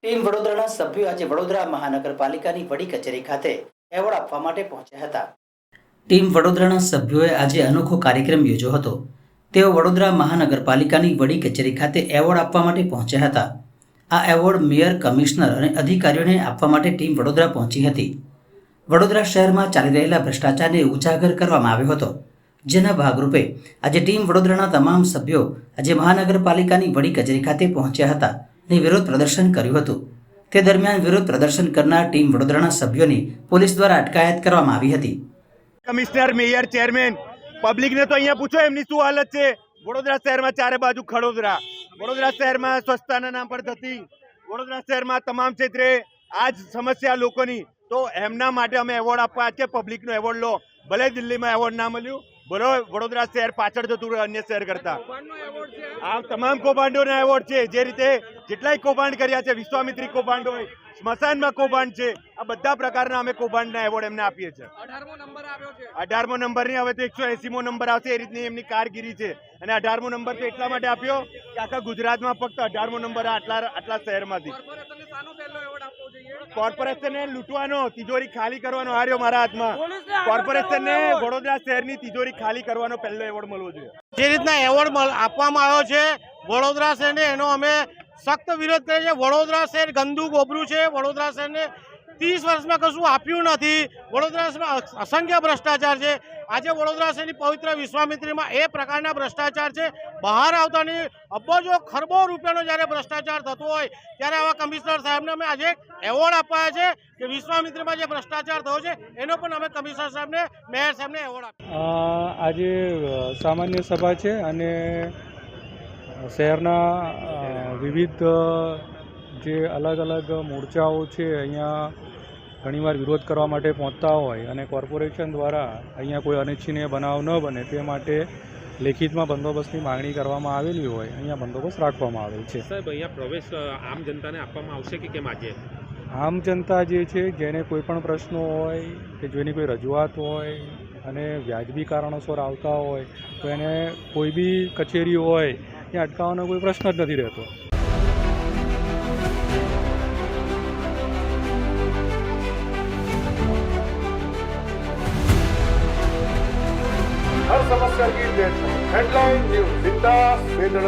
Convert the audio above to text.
Team વડોદરાના સભ્યો આજે વડોદરા મહાનગરપાલિકાની વડી કચેરી ખાતે એવોર્ડ આપવા માટે પહોંચ્યા હતા. ટીમ વડોદરાના સભ્યોએ આજે અનોખો કાર્યક્રમ યોજ્યો હતો. તેઓ વડોદરા મહાનગરપાલિકાની વડી કચેરી ખાતે એવોર્ડ આપવા માટે પહોંચ્યા હતા. આ એવોર્ડ મેયર કમિશનર અને અધિકારીઓને આપવા માટે ટીમ વડોદરા પહોંચી હતી. વડોદરા શહેરમાં ચાલી રહેલા ભ્રષ્ટાચારને ઉજાગર કરવામાં આવ્યો હતો. જેના ભાગરૂપે આજે ટીમ વડોદરાના તમામ સભ્યો આજે મહાનગરપાલિકાની વડી કચેરી ખાતે પહોંચ્યા હતા અને વિરોધ પ્રદર્શન કર્યું હતું. તે દરમિયાન વિરોધ પ્રદર્શન કરનાર ટીમ વડોદરાના સભ્યોની પોલીસ દ્વારા અટકાયત કરવામાં આવી હતી. કમિશનર, મેયર, ચેરમેન, પબ્લિકને તો અહીંયા પૂછો એમની શું હાલત છે? વડોદરા શહેરમાં ચારે બાજુ ખડોદરા. વડોદરા શહેરમાં સ્વચ્છતાના નામ પર થતી વડોદરા શહેરમાં તમામ ક્ષેત્રે આ જ સમસ્યા લોકોની. તો એમના માટે અમે એવોર્ડ આપવા છે પબ્લિકનો એવોર્ડ લો. ભલે દિલ્હીમાં એવોર્ડ ના મળ્યું ભલે વડોદરા શહેર પાછળ જતું રહે અન્ય શહેર કરતા. આ તમામ કૌભાંડોના એવોર્ડ છે. જે રીતે જેટલાય કૌભાંડ કર્યા છે વિશ્વામિત્રી કૌભાંડ હોય સ્મશાનમાં કૌભાંડ છે. આ બધા પ્રકારના અમે કૌભાંડના એવોર્ડ એમને આપીએ છીએ. અઢારમો નંબર નહીં હવે તો એકસો એસીમો નંબર આવશે. એ રીતની એમની કારગીરી છે. અને અઢારમો નંબર તો એટલા માટે આપ્યો કે આખા ગુજરાતમાં ફક્ત અઢારમો નંબર આટલા આટલા શહેરમાંથી. કોર્પોરેશનને લૂંટવાનો તિજોરી ખાલી કરવાનો હાર્યો મારા હાથમાં. કોર્પોરેશનને વડોદરા શહેરની તિજોરી ખાલી કરવાનો પહેલો એવોર્ડ મળવો જોઈએ. જે રીતના એવોર્ડ આપવામાં આવ્યો છે વડોદરા શહેરને એનો અમે સખ્ત વિરોધ કરે છે. વડોદરા શહેર ગંદુ ગોબરું છે. વડોદરા શહેરને ત્રીસ વર્ષમાં કશું આપ્યું નથી. વડોદરા શહેરમાં અસંખ્ય ભ્રષ્ટાચાર છે. આજે વડોદરા શહેરની પવિત્ર વિશ્વામિત્રીમાં એ પ્રકારના ભ્રષ્ટાચાર છે. બહાર આવતાની અબજો ખરબો રૂપિયાનો જ્યારે ભ્રષ્ટાચાર થતો હોય, ત્યારે આવા કમિશનર સાહેબને અમે આજે એવોર્ડ અપાયા છે કે વિશ્વામિત્રીમાં જે ભ્રષ્ટાચાર થયો છે, એનો પણ અમે કમિશનર સાહેબને, મેયર સાહેબને એવોર્ડ આપ્યો આજે સામાન્ય સભા છે અને શહેરના વિવિધ જે અલગ અલગ મોરચાઓ છે અહીંયા ઘણીવાર વિરોધ કરવા માટે પહોંચતા હોય અને કોર્પોરેશન દ્વારા અહીંયા કોઈ અનિચ્છનીય બનાવ ન બને તે માટે લેખિતમાં બંદોબસ્તની માંગણી કરવામાં આવેલી હોય અહીંયા બંદોબસ્ત રાખવામાં આવેલ છે. સાહેબ અહીંયા પ્રવેશ આમ જનતાને આપવામાં આવશે કે કેમ આજે? આમ જનતા જે છે જેને કોઈ પણ પ્રશ્નો હોય કે જેની કોઈ રજૂઆત હોય અને વ્યાજબી કારણોસર આવતા હોય તો એને કોઈ બી કચેરી હોય ત્યાં અટકાવવાનો કોઈ પ્રશ્ન જ નથી રહેતો. સર્કિટ દેશ હેડલાઇન ન્યૂઝ વિંદા બેનડક